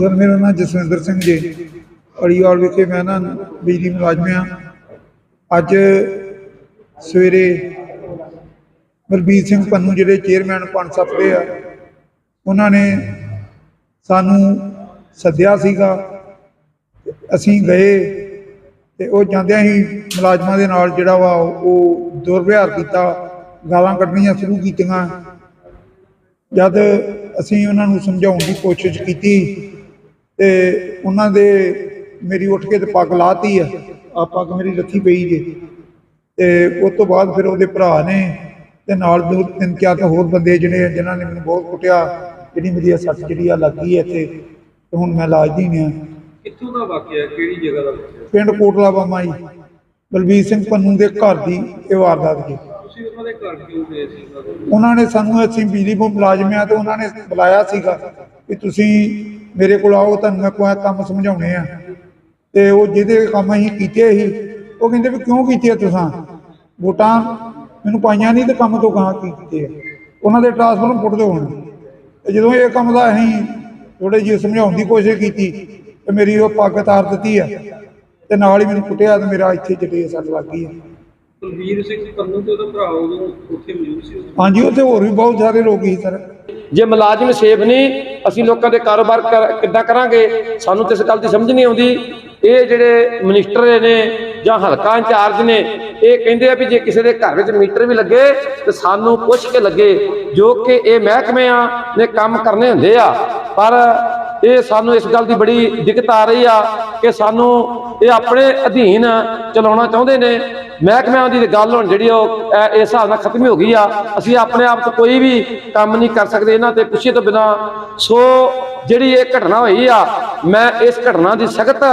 Sir, ਮੇਰਾ ਨਾਮ ਜਸਵਿੰਦਰ ਸਿੰਘ ਜੀ। ਅੜੀਵਾਲ ਵਿਖੇ ਮੈਂ ਨਾ ਬਿਜਲੀ ਮੁਲਾਜ਼ਮ ਆ ਅੱਜ ਸਵੇਰੇ ਬਲਬੀਰ ਸਿੰਘ ਪੰਨੂ, ਜਿਹੜੇ ਚੇਅਰਮੈਨ ਪੰਜ ਸੱਤ ਆ, ਉਹਨਾਂ ਨੇ ਸਾਨੂੰ ਸੱਦਿਆ ਸੀਗਾ। ਅਸੀਂ ਗਏ ਤੇ ਉਹ ਜਾਂਦਿਆਂ ਹੀ ਮੁਲਾਜ਼ਮਾਂ ਦੇ ਨਾਲ ਜਿਹੜਾ ਵਾ ਉਹ ਦੁਰਵਿਹਾਰ ਕੀਤਾ, ਗਾਲਾਂ ਕੱਢਣੀਆਂ ਸ਼ੁਰੂ ਕੀਤੀਆਂ। ਜਦ ਅਸੀਂ ਉਹਨਾਂ ਨੂੰ ਸਮਝਾਉਣ ਦੀ ਕੋਸ਼ਿਸ਼ ਕੀਤੀ ਤੇ ਉਹਨਾਂ ਦੇ ਮੇਰੀ ਉੱਠ ਕੇ ਤੇ ਪੱਗ ਲਾਤੀ ਆ ਆ ਪੱਗ ਮੇਰੀ ਰੱਖੀ ਪਈ ਜੇ ਤੇ ਉਸ ਤੋਂ ਬਾਅਦ ਫਿਰ ਉਹਦੇ ਭਰਾ ਨੇ ਤੇ ਨਾਲ ਦੋ ਤਿੰਨ ਚਾਰ ਹੋਰ ਬੰਦੇ ਜਿਹੜੇ ਜਿਨ੍ਹਾਂ ਨੇ ਮੈਨੂੰ ਬਹੁਤ ਕੁੱਟਿਆ ਜਿਹੜੀ ਮੇਰੀ ਸੱਟ ਜਿਹੜੀ ਆ ਲੱਗੀ ਹੈ ਇੱਥੇ ਤੇ ਹੁਣ ਮੈਂ ਇਲਾਜ ਦੀ ਆ ਕਿੱਥੋਂ ਦਾ ਵਾਕਿਆ? ਕਿਹੜੀ ਜਗ੍ਹਾ ਦਾ? ਪਿੰਡ ਕੋਟਲਾ ਬਾਮਾ ਜੀ ਬਲਬੀਰ ਸਿੰਘ ਪੰਨੂ ਦੇ ਘਰ ਦੀ ਇਹ ਵਾਰਦਾਤ ਜੀ ਤੁਸੀਂ ਉਹਨਾਂ ਦੇ ਘਰ ਕਿਉਂ ਗਏ ਸੀ ਉਹਨਾਂ ਨੇ ਸਾਨੂੰ ਅਸੀਂ ਬਿਜਲੀ ਬੋਰਡ ਮੁਲਾਜ਼ਮ ਤੇ ਉਹਨਾਂ ਨੇ ਬੁਲਾਇਆ ਸੀਗਾ ਕਿ ਤੁਸੀਂ ਮੇਰੇ ਕੋਲ ਆਓ, ਤੁਹਾਨੂੰ ਮੈਂ ਕੋਈ ਕੰਮ ਸਮਝਾਉਣੇ ਆ। ਤੇ ਉਹ ਜਿਹਦੇ ਕੰਮ ਅਸੀਂ ਕੀਤੇ ਸੀ, ਉਹ ਕਹਿੰਦੇ ਵੀ ਕਿਉਂ ਕੀਤੇ ਤੁਸੀਂ? ਵੋਟਾਂ ਮੈਨੂੰ ਪਾਈਆਂ ਨਹੀਂ ਤੇ ਕੰਮ ਤੋਂ ਗਾਂ ਕੀ ਕੀਤੇ ਉਹਨਾਂ ਦੇ ਟਰਾਂਸਫਾਰਮ ਪੁੱਟ ਦਿਓ ਹੁਣ। ਤੇ ਜਦੋਂ ਇਹ ਕੰਮ ਦਾ ਅਸੀਂ ਥੋੜੇ ਜਿਹੇ ਸਮਝਾਉਣ ਦੀ ਕੋਸ਼ਿਸ਼ ਕੀਤੀ, ਤੇ ਮੇਰੀ ਉਹ ਪੱਗ ਤਾਰ ਦਿੱਤੀ ਆ, ਤੇ ਨਾਲ ਹੀ ਮੈਨੂੰ ਕੁੱਟਿਆ ਤੇ ਮੇਰਾ ਇੱਥੇ ਜੱਟੇ ਸੱਟ ਲੱਗ ਗਈ ਆ। ਕੁਲਵੀਰ ਸਿੰਘ ਪੰਨੂ ਤੇ ਉਹਦਾ ਭਰਾ ਉਦੋਂ ਉੱਥੇ ਮੌਜੂਦ ਸੀ। ਹਾਂਜੀ ਉੱਥੇ ਹੋਰ ਵੀ ਬਹੁਤ ਸਾਰੇ ਲੋਕ ਸੀ ਸਰ। ਜੇ ਮੁਲਾਜ਼ਮ ਸੇਫ ਨਹੀਂ ਅਸੀਂ ਲੋਕਾਂ ਦੇ ਕਾਰੋਬਾਰ ਕਰ- ਕਿੱਦਾਂ ਕਰਾਂਗੇ? ਸਾਨੂੰ ਤੇ ਇਸ ਗੱਲ ਦੀ ਸਮਝ ਨਹੀਂ ਆਉਂਦੀ। ਇਹ ਜਿਹੜੇ ਮਿਨਿਸਟਰ ਨੇ ਜਾਂ ਹਲਕਾ ਇੰਚਾਰਜ ਨੇ ਇਹ ਕਹਿੰਦੇ ਆ ਵੀ ਜੇ ਕਿਸੇ ਦੇ ਘਰ ਵਿੱਚ ਮੀਟਰ ਵੀ ਲੱਗੇ ਤੇ ਸਾਨੂੰ ਪੁੱਛ ਕੇ ਲੱਗੇ ਜੋ ਕਿ ਇਹ ਮਹਿਕਮਿਆਂ ਨੇ ਕੰਮ ਕਰਨੇ ਹੁੰਦੇ ਆ। ਪਰ ਇਹ ਸਾਨੂੰ ਇਸ ਗੱਲ ਦੀ ਬੜੀ ਦਿੱਕਤ ਆ ਰਹੀ ਆ ਕਿ ਸਾਨੂੰ ਇਹ ਆਪਣੇ ਅਧੀਨ ਚਲਾਉਣਾ ਚਾਹੁੰਦੇ ਨੇ। ਮਹਿਕਮਿਆਂ ਦੀ ਗੱਲ ਹੁਣ ਜਿਹੜੀ ਉਹ ਐ- ਇਸ ਹਿਸਾਬ ਨਾਲ ਖਤਮ ਹੋ ਗਈ ਆ। ਅਸੀਂ ਆਪਣੇ ਆਪ ਤੋਂ ਕੋਈ ਵੀ ਕੰਮ ਨਹੀਂ ਕਰ ਸਕਦੇ, ਇਹਨਾਂ ਤੇ ਪੁੱਛੇ ਤੋਂ ਬਿਨਾ। ਸੋ ਜਿਹੜੀ ਇਹ ਘਟਨਾ ਹੋਈ ਆ, ਮੈਂ ਇਸ ਘਟਨਾ ਦੀ ਸਖਤ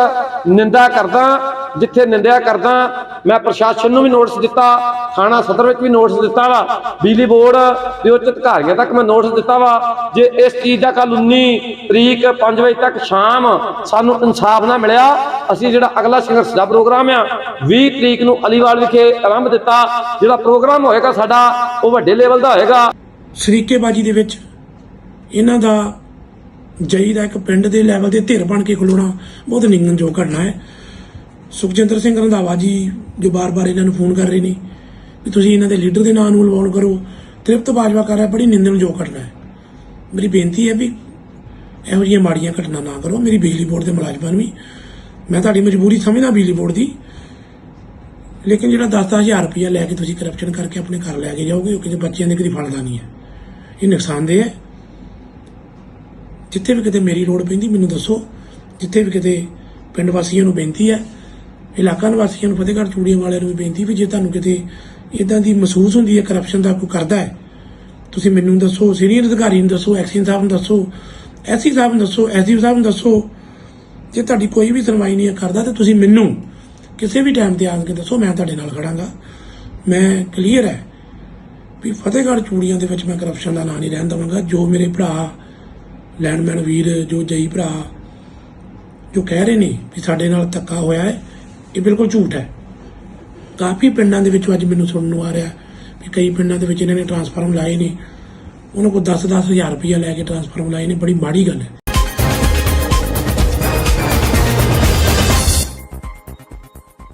ਨਿੰਦਾ ਕਰਦਾ, ਜਿੱਥੇ ਨਿੰਦਿਆ ਕਰਦਾ, ਮੈਂ ਪ੍ਰਸ਼ਾਸਨ ਨੂੰ ਵੀ ਨੋਟਿਸ ਦਿੱਤਾ, ਥਾਣਾ ਸਦਰ ਵਿੱਚ ਵੀ ਨੋਟਿਸ ਦਿੱਤਾ ਵਾ। ਬਿਜਲੀ ਬੋਰਡ ਦੇ ਉੱਚ ਅਧਿਕਾਰੀਆਂ ਤੱਕ ਮੈਂ ਨੋਟਿਸ ਦਿੱਤਾ ਵਾ, ਜੇ ਇਸ ਚੀਜ਼ ਦਾ ਕੱਲ 19 ਤਰੀਕ 5 ਵਜੇ ਤੱਕ ਸ਼ਾਮ ਸਾਨੂੰ ਇਨਸਾਫ ਨਾ ਮਿਲਿਆ ਅਸੀਂ ਜਿਹੜਾ ਅਗਲਾ ਸੰਘਰਸ਼ ਦਾ ਪ੍ਰੋਗਰਾਮ ਆ 20 ਤਰੀਕ ਨੂੰ ਅਲੀਵਾਲ ਵਿਖੇ ਆਰੰਭ ਦਿੱਤਾ। ਜਿਹੜਾ ਪ੍ਰੋਗਰਾਮ ਹੋਏਗਾ ਸਾਡਾ, ਉਹ ਵੱਡੇ ਲੈਵਲ ਦਾ ਹੋਏਗਾ। ਸ਼ਰੀਕੇਬਾਜੀ ਦੇ ਵਿੱਚ ਇਹਨਾਂ ਦਾ ਜਈ ਦਾ ਇੱਕ ਪਿੰਡ ਦੇ ਲੈਵਲ ਤੇ ਧਿਰ ਬਣ ਕੇ ਖਲੋਣਾ ਬਹੁਤ ਨਿੰਦਣਯੋਗ ਘਟਨਾ ਹੈ। ਸੁਖਜਿੰਦਰ ਸਿੰਘ ਰੰਧਾਵਾ ਜੀ ਜੋ ਬਾਰ-ਬਾਰ ਇਹਨਾਂ ਨੂੰ ਫੋਨ ਕਰ ਰਹੇ ਨੇ ਵੀ ਤੁਸੀਂ ਇਹਨਾਂ ਦੇ ਲੀਡਰ ਦੇ ਨਾਂ ਨੂੰ ਇਨਵੋਲਵ ਕਰੋ, ਤ੍ਰਿਪਤ ਬਾਜਵਾ ਕਰ ਰਿਹਾ, ਬੜੀ ਨਿੰਦਣਯੋਗ ਘਟਨਾ ਹੈ। ਮੇਰੀ ਬੇਨਤੀ ਹੈ ਵੀ ਇਹੋ ਜਿਹੀਆਂ ਮਾੜੀਆਂ ਘਟਨਾ ਨਾ ਕਰੋ, ਮੇਰੀ ਬਿਜਲੀ ਬੋਰਡ ਦੇ ਮੁਲਾਜ਼ਮਾਂ ਨੂੰ ਵੀ। ਮੈਂ ਤੁਹਾਡੀ ਮਜਬੂਰੀ ਸਮਝਦਾ ਬਿਜਲੀ ਬੋਰਡ ਦੀ। ਲੇਕਿਨ ਜਿਹੜਾ 10-10000 ਰੁਪਇਆ ਲੈ ਕੇ ਤੁਸੀਂ ਕਰਪਸ਼ਨ ਕਰਕੇ ਆਪਣੇ ਘਰ ਲੈ ਕੇ ਜਾਓਗੇ, ਉਹ ਕਿਸੇ ਬੱਚਿਆਂ ਦੇ ਕਦੀ ਫਲਦਾ ਨਹੀਂ ਹੈ। ਇਹ ਨੁਕਸਾਨਦੇਹ ਹੈ। ਜਿੱਥੇ ਵੀ ਕਿਤੇ ਮੇਰੀ ਲੋੜ ਪੈਂਦੀ, ਮੈਨੂੰ ਦੱਸੋ। ਜਿੱਥੇ ਵੀ ਕਿਤੇ ਪਿੰਡ ਵਾਸੀਆਂ ਨੂੰ ਬੇਨਤੀ ਹੈ, ਇਲਾਕਾ ਨਿਵਾਸੀਆਂ ਨੂੰ, ਫਤਿਹਗੜ੍ਹ ਚੂੜੀਆਂ ਵਾਲਿਆਂ ਨੂੰ ਵੀ ਬੇਨਤੀ ਵੀ ਜੇ ਤੁਹਾਨੂੰ ਕਿਤੇ ਇਦਾਂ ਦੀ ਮਹਿਸੂਸ ਹੁੰਦੀ ਹੈ ਕਰਪਸ਼ਨ ਦਾ ਕੋਈ ਕਰਦਾ ਹੈ, ਤੁਸੀਂ ਮੈਨੂੰ ਦੱਸੋ, ਸੀਨੀਅਰ ਅਧਿਕਾਰੀ ਨੂੰ ਦੱਸੋ ਐਕਸੀਅਨ ਸਾਹਿਬ ਨੂੰ ਦੱਸੋ ਐਸੀ ਸਾਹਿਬ ਨੂੰ ਦੱਸੋ ਐਸਡੀ ਸਾਹਿਬ ਨੂੰ ਦੱਸੋ। ਜੇ ਤੁਹਾਡੀ ਕੋਈ ਵੀ ਸੁਣਵਾਈ ਨਹੀਂ ਕਰਦਾ ਤੇ ਤੁਸੀਂ ਮੈਨੂੰ ਕਿਸੇ ਵੀ ਟਾਈਮ ਤੇ ਆ ਕੇ ਦੱਸੋ, ਮੈਂ ਤੁਹਾਡੇ ਨਾਲ ਖੜਾਂਗਾ। ਮੈਂ ਕਲੀਅਰ ਹੈ ਵੀ ਫਤਿਹਗੜ੍ਹ ਚੂੜੀਆਂ ਦੇ ਵਿੱਚ ਮੈਂ ਕਰਪਸ਼ਨ ਦਾ ਨਾਂ ਨਹੀਂ ਰਹਿਣ ਦਵਾਂਗਾ। ਜੋ ਮੇਰੇ ਭਰਾ ਲੈਂਡਮੈਨ ਵੀਰ, ਜੋ ਜਈ ਭਰਾ, ਜੋ ਕਹਿ ਰਹੇ ਨੇ ਵੀ ਸਾਡੇ ਨਾਲ ਧੱਕਾ ਹੋਇਆ ਹੈ, ਇਹ ਬਿਲਕੁਲ ਝੂਠ ਹੈ। ਕਾਫੀ ਪਿੰਡਾਂ ਦੇ ਵਿੱਚ ਅੱਜ ਮੈਨੂੰ ਸੁਣਨ ਨੂੰ ਆ ਰਿਹਾ ਵੀ ਕਈ ਪਿੰਡਾਂ ਦੇ ਵਿੱਚ ਇਹਨਾਂ ਨੇ ਟਰਾਂਸਫਾਰਮ ਲਾਏ ਨੇ। ਉਹਨਾਂ ਕੋਲ 10-10 ਹਜ਼ਾਰ ਰੁਪਇਆ ਲੈ ਕੇ ਟਰਾਂਸਫਾਰਮ ਲਾਏ ਨੇ। ਬੜੀ ਮਾੜੀ ਗੱਲ ਹੈ।